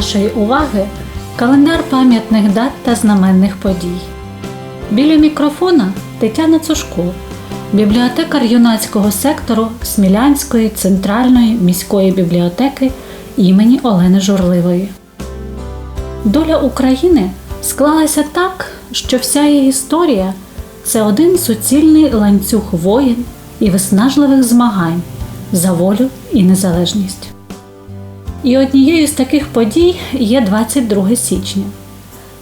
вашої уваги календар пам'ятних дат та знаменних подій. Біля мікрофона Тетяна Цушко, бібліотекар юнацького сектору Смілянської центральної міської бібліотеки імені Олени Журливої. Доля України склалася так, що вся її історія це один суцільний ланцюг воїн і виснажливих змагань за волю і незалежність. І однією з таких подій є 22 січня.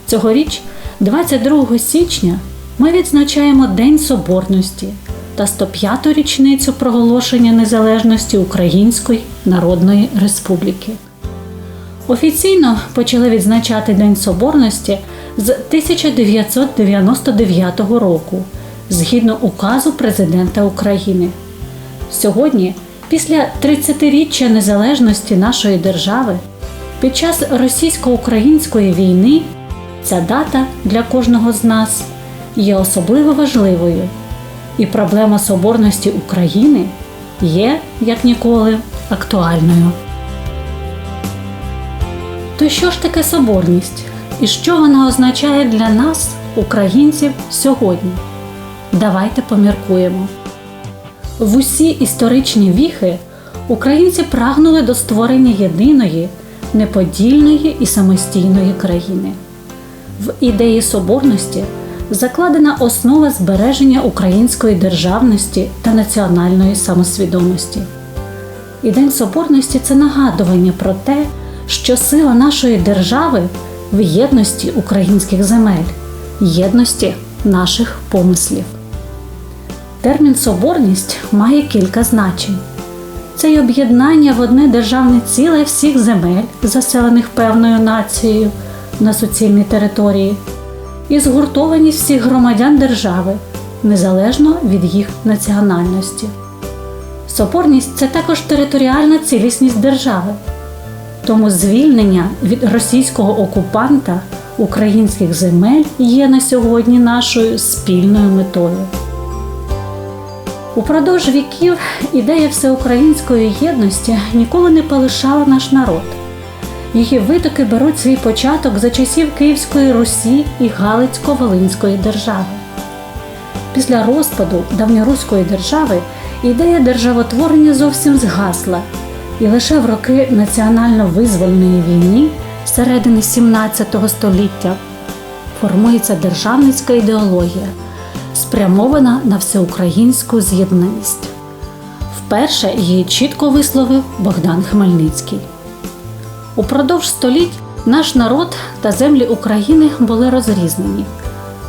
Цьогоріч, 22 січня, ми відзначаємо День Соборності та 105-ту річницю проголошення незалежності Української Народної Республіки. Офіційно почали відзначати День Соборності з 1999 року згідно указу Президента України. Сьогодні, після 30-річчя незалежності нашої держави, під час російсько-української війни ця дата для кожного з нас є особливо важливою, і проблема соборності України є як ніколи актуальною. То що ж таке соборність і що вона означає для нас, українців, сьогодні? Давайте поміркуємо. В усі історичні віхи українці прагнули до створення єдиної, неподільної і самостійної країни. В ідеї соборності закладена основа збереження української державності та національної самосвідомості. І День Соборності це нагадування про те, що сила нашої держави в єдності українських земель, єдності наших помислів. Термін соборність має кілька значень. Це й об'єднання в одне державне ціле всіх земель, заселених певною нацією на суцільній території, і згуртованість всіх громадян держави незалежно від їх національності. Соборність це також територіальна цілісність держави. Тому звільнення від російського окупанта українських земель є на сьогодні нашою спільною метою. Упродовж віків ідея всеукраїнської єдності ніколи не полишала наш народ. Її витоки беруть свій початок за часів Київської Русі і Галицько-Волинської держави. Після розпаду давньоруської держави ідея державотворення зовсім згасла, і лише в роки національно-визвольної війни середини 17 століття формується державницька ідеологія спрямована на всеукраїнську з'єднаність. Вперше її чітко висловив Богдан Хмельницький. Упродовж століть наш народ та землі України були розрізнені,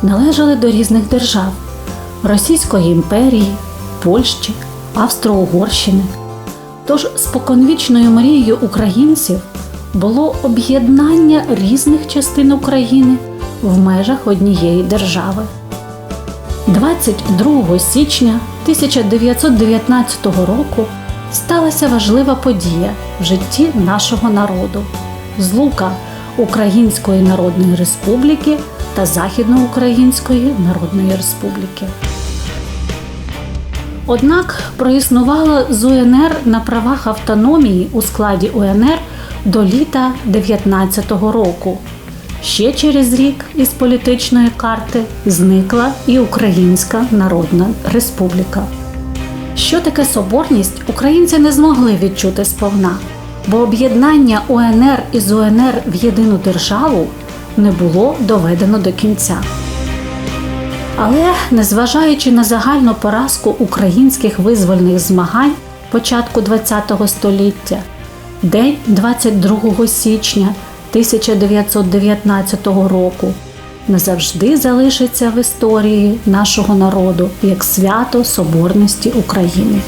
належали до різних держав Російської імперії, Польщі, Австро-Угорщини. Тож споконвічною мрією українців було об'єднання різних частин України в межах однієї держави. 22 січня 1919 року сталася важлива подія в житті нашого народу злука Української Народної Республіки та Західноукраїнської Народної Республіки. Однак проіснувало з УНР на правах автономії у складі УНР до літа 19-го року. Ще через рік із політичної карти зникла і Українська Народна Республіка. Що таке соборність, українці не змогли відчути сповна, бо об'єднання УНР із УНР в єдину державу не було доведено до кінця. Але незважаючи на загальну поразку українських визвольних змагань початку ХХ століття, день 22 січня 1919 року назавжди залишиться в історії нашого народу як свято Соборності України.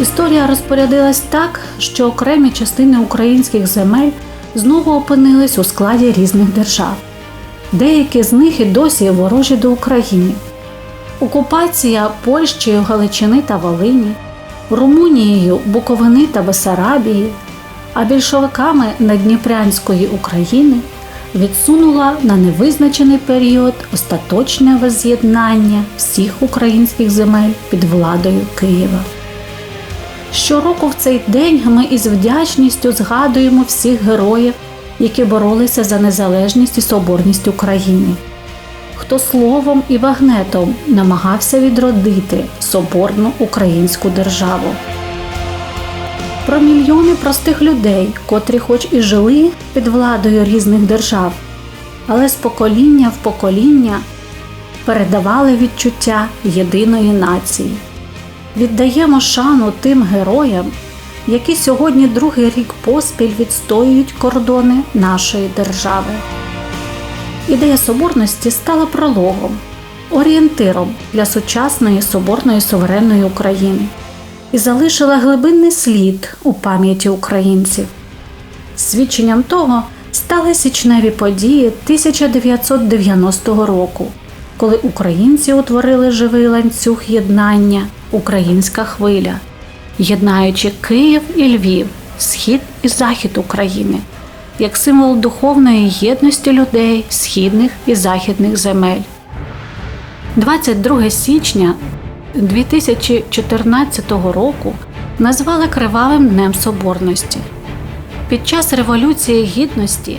Історія розпорядилась так, що окремі частини українських земель знову опинились у складі різних держав. Деякі з них і досі ворожі до України. Окупація Польщею Галичини та Волині, Румунією Буковини та Бесарабії, а більшовиками Надніпрянської України відсунула на невизначений період остаточне воз'єднання всіх українських земель під владою Києва. Щороку в цей день ми із вдячністю згадуємо всіх героїв, які боролися за незалежність і соборність України, хто словом і вагнетом намагався відродити соборну українську державу. Про мільйони простих людей, котрі, хоч і жили під владою різних держав, але з покоління в покоління передавали відчуття єдиної нації. Віддаємо шану тим героям, які сьогодні другий рік поспіль відстоюють кордони нашої держави. Ідея соборності стала прологом, орієнтиром для сучасної соборної суверенної України і залишила глибинний слід у пам'яті українців. Свідченням того стали січневі події 1990 року, коли українці утворили живий ланцюг єднання Українська хвиля, єднаючи Київ і Львів, схід і захід України як символ духовної єдності людей східних і західних земель. 22 січня 2014 року назвали Кривавим Днем Соборності. Під час Революції Гідності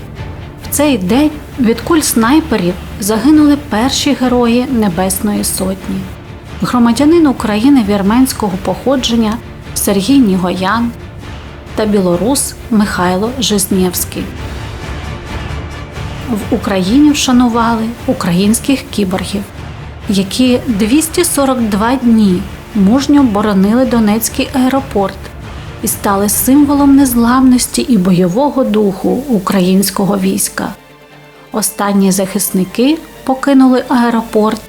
в цей день від куль снайперів загинули перші герої Небесної Сотні, громадянин України вірменського походження Сергій Нігоян та білорус Михайло Жизнєвський. В Україні вшанували українських кіборгів, які 242 дні мужньо боронили Донецький аеропорт і стали символом незламності і бойового духу українського війська. Останні захисники покинули аеропорт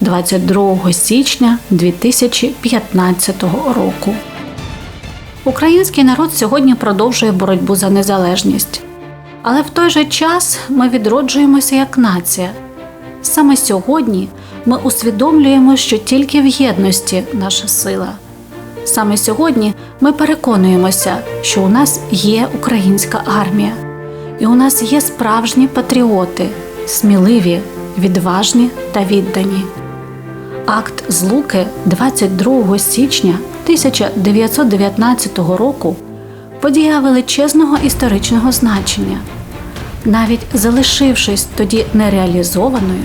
22 січня 2015 року. Український народ сьогодні продовжує боротьбу за незалежність. Але в той же час ми відроджуємося як нація. Саме сьогодні ми усвідомлюємо, що тільки в єдності наша сила. Саме сьогодні ми переконуємося, що у нас є українська армія, і у нас є справжні патріоти, сміливі, відважні та віддані. Акт Злуки 22 січня 1919 року подія величезного історичного значення. Навіть залишившись тоді нереалізованою,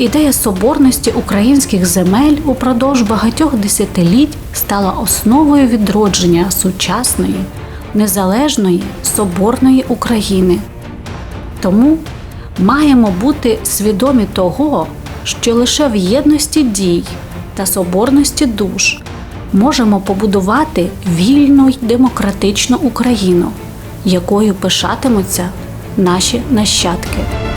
ідея соборності українських земель упродовж багатьох десятиліть стала основою відродження сучасної, незалежної соборної України. Тому маємо бути свідомі того, що лише в єдності дій та соборності душ можемо побудувати вільну й демократичну Україну, якою пишатимуться наші нащадки.